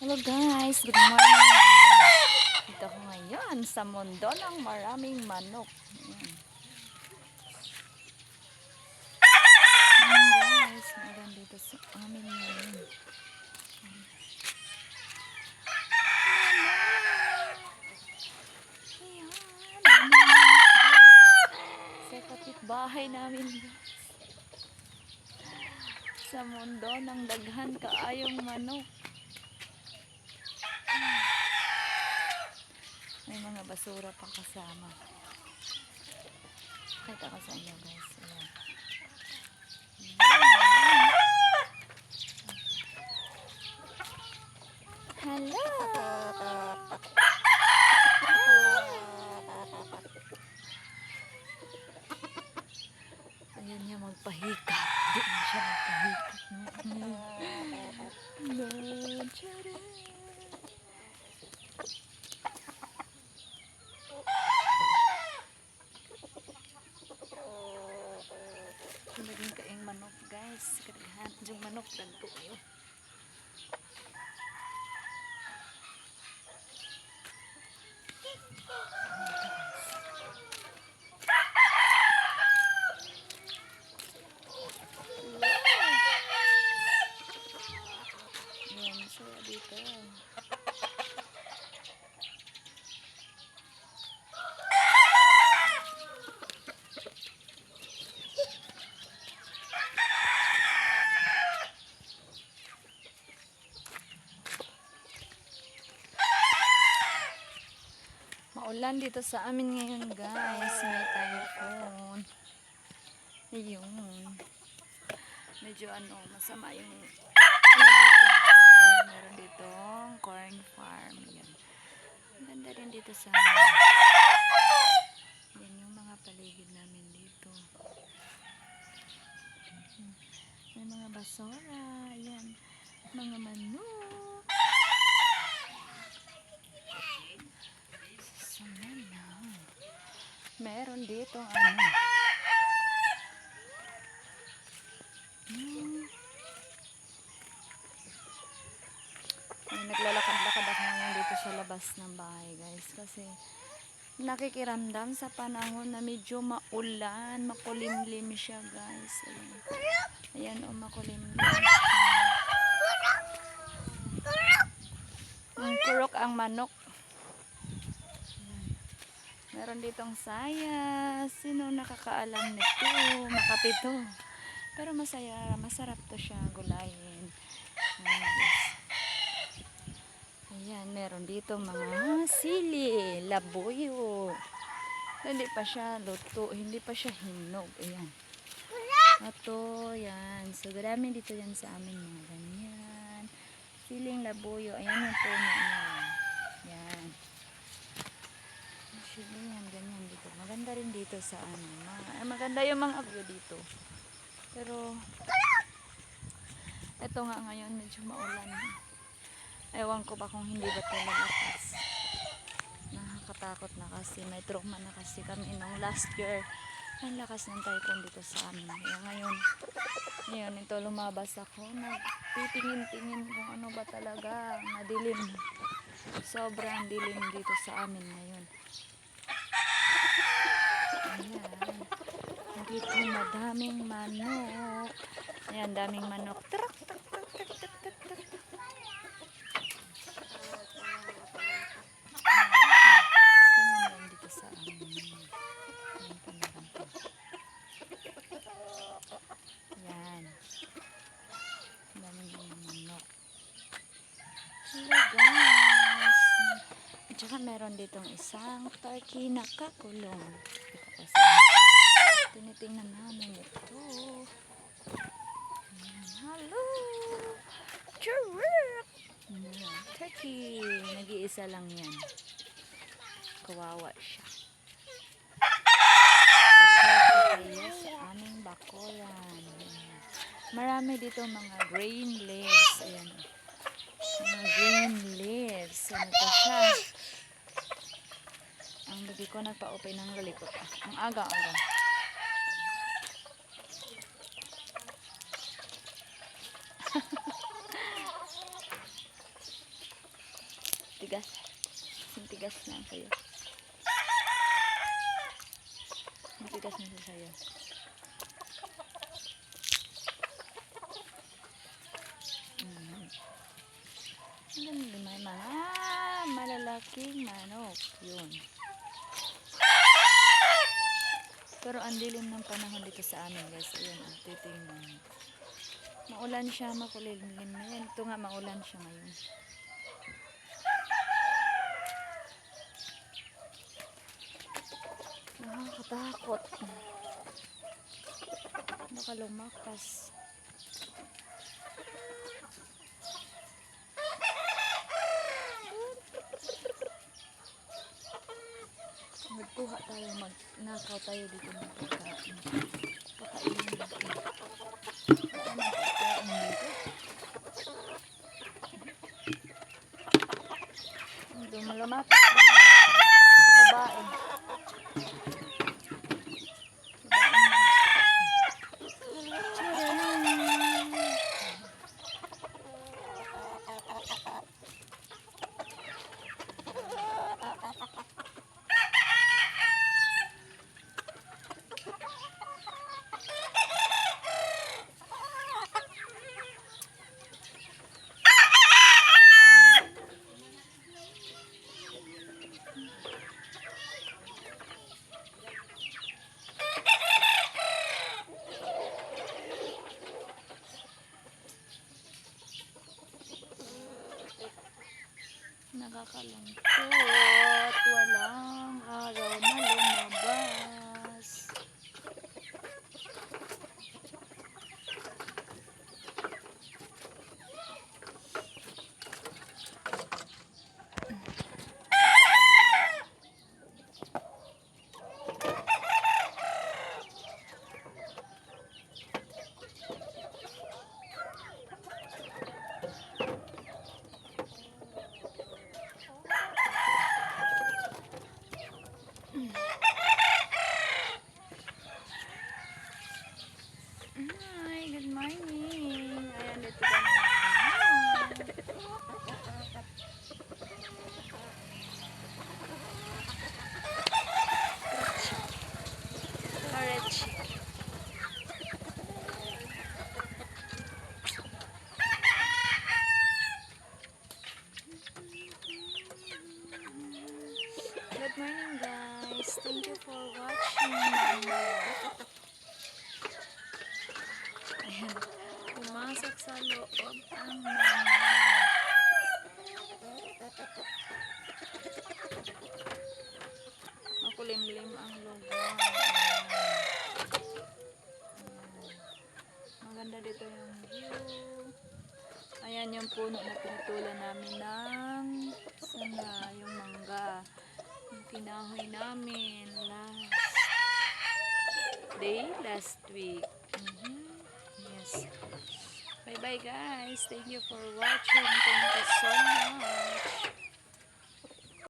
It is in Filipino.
Hello guys, good morning. Dito ako ngayon sa mundo ng maraming manok. Guys, meron dito sa amin ngayon. Sa namin. Sa mundo ng daghan kaayong manok. May mga basura pa kasama. Kita ko sa inyo guys. Ayan. Hello! Ayan niya magpahika. Di na siya magpahika. No, charan. Naging kaing manok guys. Kadaghan yung manok dagko kayo. Yan, saya dito. Maulan dito sa amin ngayon guys. May typhoon. Ayun. Medyo ano, masama yung ano dito. Ayan, meron dito corn farm. Yan. Ang ganda rin dito sa amin. Yan yung mga paligid namin dito. May mga basura. Ayan. Mga manok. Sama na. Meron dito ano. Hmm. Ay, naglalakad-lakad ako ngayon dito sa labas ng bahay guys kasi nakikiramdam sa panahon na medyo maulan, makulimlim siya guys. Ayan, Ayan o makulimlim siya. Ang kurok ang manok. Meron ditong saya. Sino nakakaalam nito? Makapito. Pero masaya, masarap to siya gulayin. Ayan, meron dito mga sili, labuyo. Hindi pa siya luto, hindi pa siya hinog. Ayan. Ato, yan. So, marami dito yan sa amin mga ganyan. Siling labuyo. Ayan yung puno niya. Yan. Actually, yan, ganyan dito. Maganda rin dito sa ano. Mga, eh, maganda yung mga view dito. Pero, ito nga ngayon, medyo maulan. Ewan ko ba kung hindi ba ito lalakas. Nakakatakot na kasi. May trauma na kasi kami nung last year. Ang lakas ng typhoon dito sa amin. Kaya ngayon, ngayon ito lumabas ako. Nagtitingin-tingin kung ano ba talaga. Madilim. Sobrang dilim dito sa amin ngayon. Ayan. Dito madaming manok. Ayan, daming manok. Trak, trak, trak, trak, trak, trak, trak. At saka meron ditong isang turkey na kakulong. Kasi tinitingnan namin ito. Hello! Churuk! Ayan, Turkey! Nag-iisa lang yan. Kawawa siya. Ito sa aming bakuran. Marami dito mga green leaves. Ayan. Mga green leaves. Ano to siya? Ang bibi ko nagpa-open ng galikot. Ang aga-aga. tigas. Ang tigas na ang sayo. Ang tigas na sa sayo. Mm. Ang ganda mga malalaking manok. Yun. Pero ang dilim ng panahon dito sa amin guys. Ayun, ang titingnan. Maulan siya, makulimlim na yan. Ito nga, maulan siya ngayon. Nakakatakot. Baka lumakas. Magkuha tayo, magnakaw tayo dito ng pagkain. nakakalungkot. Wala. Guys. Thank you for watching. Ayan. Pumasok sa loob ang mga. Makulimlim ang lugar. Maganda dito yung view. Ayan yung puno na pinutulan namin ng sanga, yung mangga. Yung kinahoy namin last day, last week. Mhm. Yes. Bye bye guys. Thank you for watching. Thank you so much.